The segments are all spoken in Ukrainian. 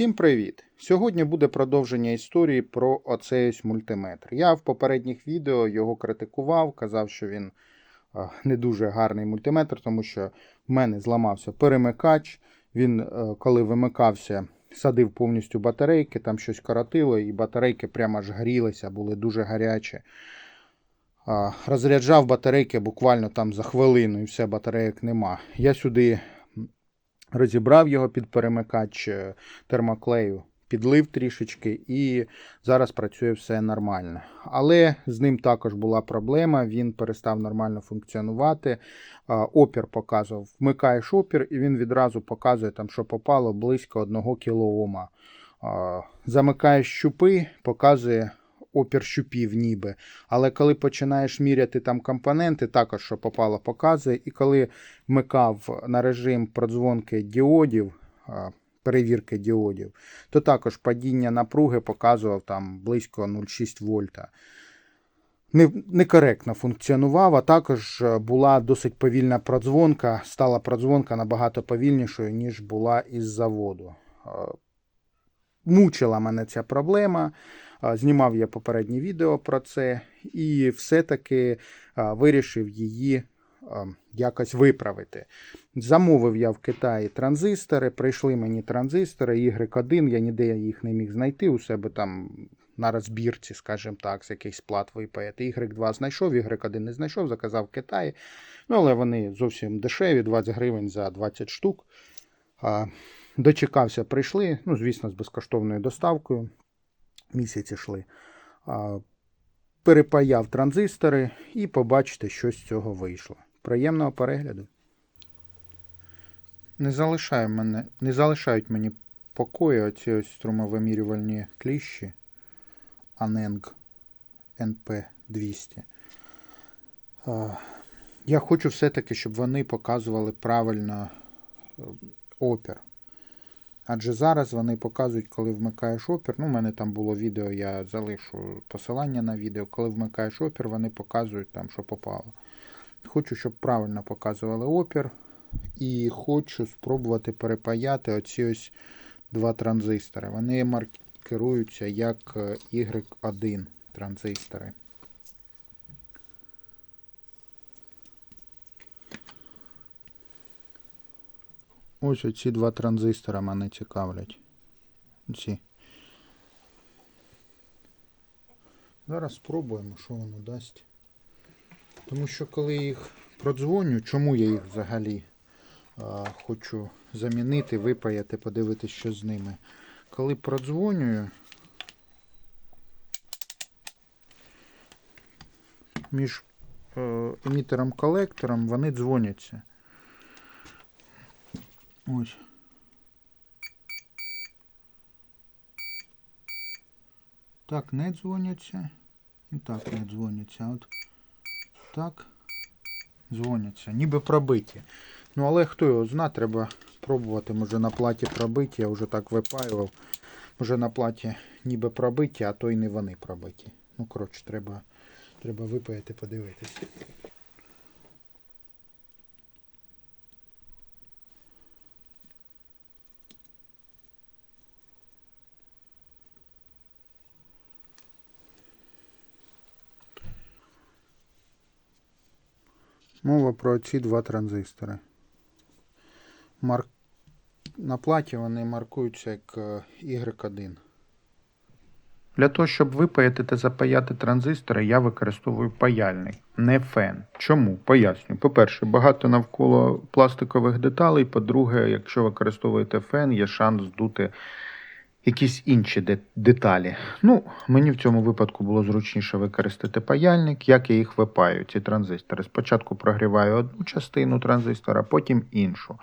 Всім привіт! Сьогодні буде продовження історії про оцей мультиметр. Я в попередніх відео його критикував, казав, що він не дуже гарний мультиметр, тому що в мене зламався перемикач. Він, е, коли вимикався, садив повністю батарейки, там щось коротило, і батарейки прямо аж грілися, були дуже гарячі. Розряджав батарейки буквально там за хвилину, і все, батарейок нема. Я сюди розібрав його під перемикач е, термоклею, підлив трішечки, і зараз працює все нормально. Але з ним також була проблема, він перестав нормально функціонувати. Опір показував. Вмикаєш опір, і він відразу показує, там, що попало близько 1 кОма. Замикаєш щупи, показує опір щупів ніби. Але коли починаєш міряти там компоненти, також що попало, показує. І коли вмикав на режим продзвонки діодів, перевірки діодів, то також падіння напруги показував там близько 0,6 вольта. Некоректно функціонував, а також е, була досить повільна продзвонка. Стала продзвонка набагато повільнішою, ніж була із заводу. Е, Мучила мене ця проблема. Знімав я попереднє відео про це, і все-таки вирішив її якось виправити. Замовив я в Китаї транзистори, прийшли мені транзистори Y1, я ніде їх не міг знайти у себе там на розбірці, скажімо так, з якихось плат випаяти. Y2 знайшов, Y1 не знайшов, заказав в Китаї. Ну, але вони зовсім дешеві, 20 гривень за 20 штук. Дочекався, прийшли, ну, звісно, з безкоштовною доставкою. Місяці йшли. Перепаяв транзистори і побачите, що з цього вийшло. Приємного перегляду. Не, залишає мене, не залишають мені покою оці ось струмовимірювальні кліщі Aneng NP200. Я хочу все-таки, щоб вони показували правильно е, опір. Адже зараз вони показують, коли вмикаєш опір. Ну, у мене там було відео, я залишу посилання на відео. Коли вмикаєш опір, вони показують там, що попало. Хочу, щоб правильно показували опір. І хочу спробувати перепаяти оці ось два транзистори. Вони маркируються як е, Y1 транзистори. Ось оці два транзистора мене цікавлять. Ці. Зараз спробуємо, що воно дасть. Тому що коли їх продзвоню, чому я їх взагалі а, хочу замінити, випаяти, подивитися, що з ними. Коли продзвонюю, між е, емітером-колектором вони дзвоняться. Ось. Так не дзвоняться. І так не дзвоняться. От так дзвоняться. Ніби пробиті. Ну, але хто його зна, треба пробувати. Може на платі пробиті, я вже так випаював. Може на платі ніби пробиті, а то й не вони пробиті. Ну, коротше, треба, треба випаяти, подивитися. Мова про ці два транзистори. Марк... На платі вони маркуються як е, Y1. Для того, щоб випаяти та запаяти транзистори, я використовую паяльник, не фен. Чому? Поясню. По-перше, багато навколо пластикових деталей. По-друге, якщо використовуєте фен, є шанс здути якісь інші деталі. Ну, мені в цьому випадку було зручніше використати паяльник, як я їх випаю, ці транзистори. Спочатку прогріваю одну частину транзистора, потім іншу.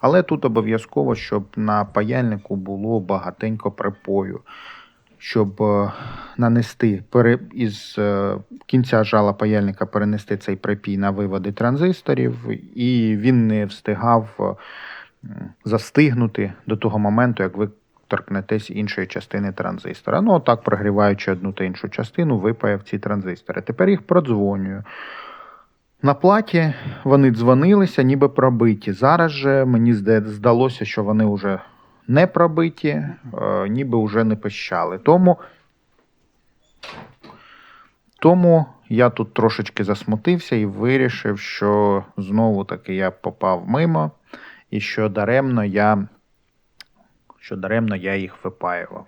Але тут обов'язково, щоб на паяльнику було багатенько припою. Щоб е, нанести із е, кінця жала паяльника перенести цей припій на виводи транзисторів, і він не встигав застигнути до того моменту, як ви торкнетесь іншої частини транзистора. Ну, отак, прогріваючи одну та іншу частину, випаяв ці транзистори. Тепер їх продзвонюю. На платі вони дзвонилися, ніби пробиті. Зараз же мені здалося, що вони вже не пробиті, е, ніби вже не пищали. Тому, тому я тут трошечки засмутився і вирішив, що знову таки я попав мимо, і що даремно я, що даремно я їх випаював.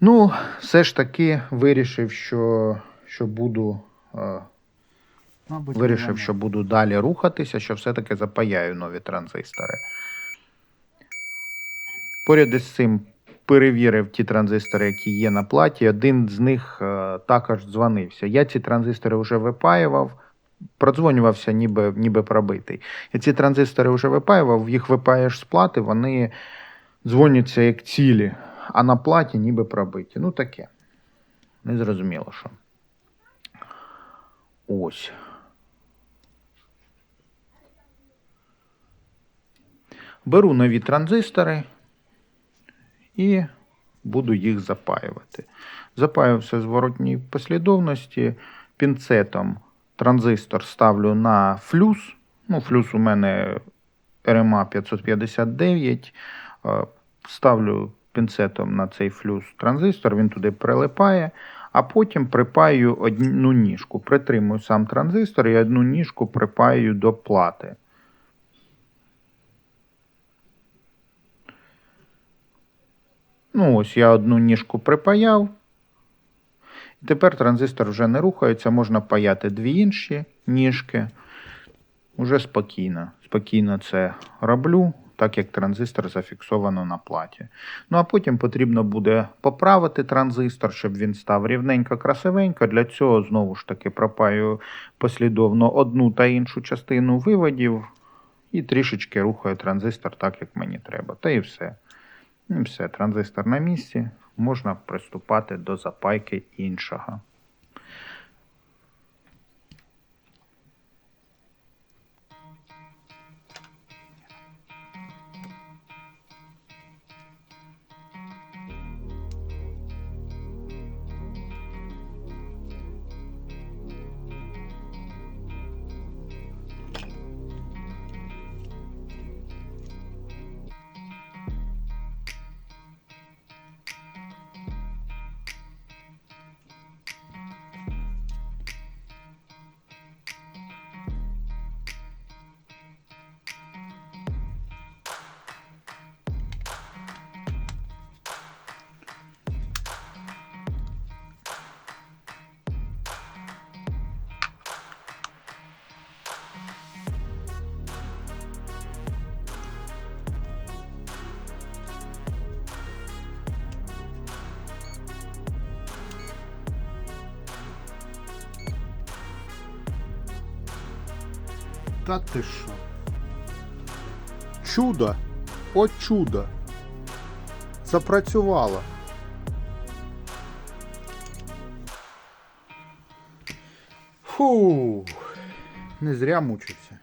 Ну, все ж таки вирішив, що, що буду. е, Мабуть, Вирішив, що буду далі рухатися, що все-таки запаяю нові транзистори. Поряд із цим перевірив ті транзистори, які є на платі. Один з них е, також дзвонився. Я ці транзистори вже випаював, продзвонювався, ніби, ніби пробитий. Я ці транзистори вже випаював, їх випаєш з плати, вони дзвоняться як цілі, а на платі ніби пробиті. Ну таке. Незрозуміло що. Ось. Беру нові транзистори і буду їх запаювати. Запаю все в зворотній послідовності. Пінцетом транзистор ставлю на флюс. Ну, флюс у мене RMA 559. Е, Ставлю пінцетом на цей флюс транзистор, він туди прилипає, а потім припаю одну ніжку. Притримую сам транзистор і одну ніжку припаю до плати. Ну, ось я одну ніжку припаяв. Тепер транзистор вже не рухається, можна паяти дві інші ніжки. Уже спокійно. Спокійно це роблю, так як транзистор зафіксовано на платі. Ну а потім потрібно буде поправити транзистор, щоб він став рівненько, красивенько. Для цього знову ж таки пропаю послідовно одну та іншу частину виводів і трішечки рухаю транзистор так, як мені треба. Та і все. І все, транзистор на місці. Можна приступати до запайки іншого. Та ти що? Чудо! О чудо! Запрацювало. Фу. Не зря мучився.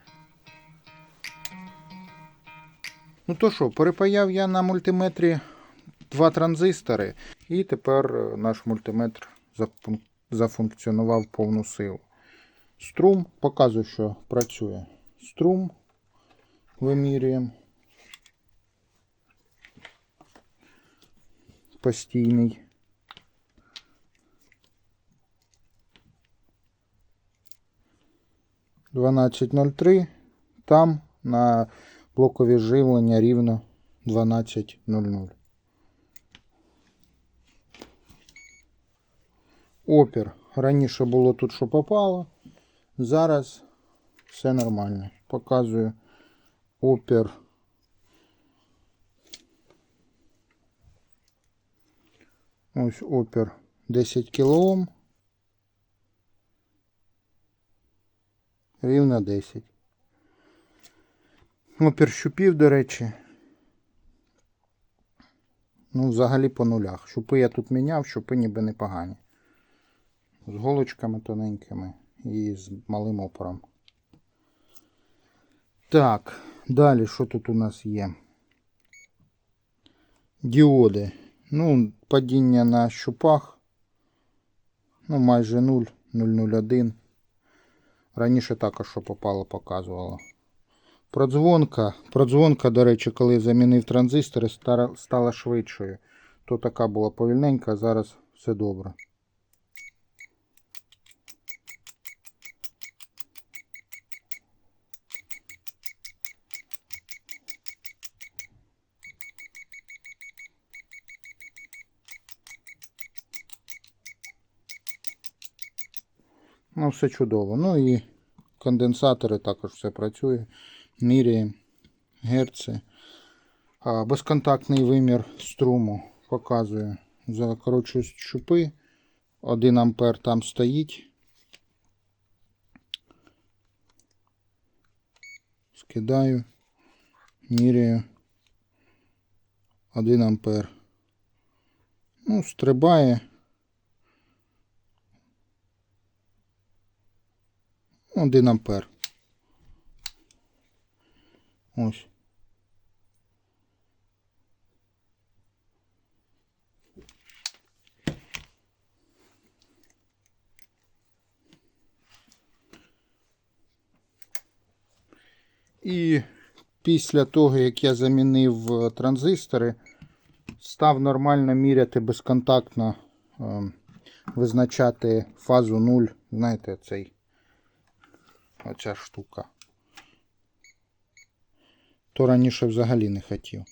Ну то що, перепаяв я на мультиметрі два транзистори, і тепер наш мультиметр зафункціонував повну силу. Струм показує, що працює. Струм вимірюємо. Постійний. Дванадцять ноль три. Там на блокові живлення рівно 12.00. Опір. Раніше було тут, що попало. Зараз все нормально. Показую опір. Ось опір 10 кОм. Рівно 10. Опір щупів, до речі. Ну, взагалі по нулях. Щупи я тут міняв, щупи ніби непогані. З голочками тоненькими і з малим опором. Так, далі що тут у нас є? Діоди. Ну, падіння на щупах. Ну, майже 0, 001. Раніше також що попало, показувало. Продзвонка. Продзвонка, до речі, коли замінив транзистори, стала швидшою. То така була повільненька, а зараз все добре. Ну, все чудово. Ну і конденсатори також все працює. Міряємо герци. Безконтактний вимір струму показує. Закорочую щупи. 1 ампер там стоїть. Скидаю. Міряю. 1 ампер. Ну, стрибає. Один ампер. Ось. І після того, як я замінив е, транзистори, став нормально міряти безконтактно, е, визначати фазу 0. Знаєте, цей оця штука. То раніше взагалі не хотів.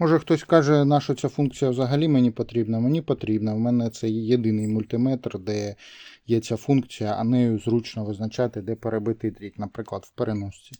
Може хтось каже, наша ця функція взагалі мені потрібна. Мені потрібна. У мене це єдиний мультиметр, де є ця функція, а нею зручно визначати, де перебитий дріт, наприклад, в переносці.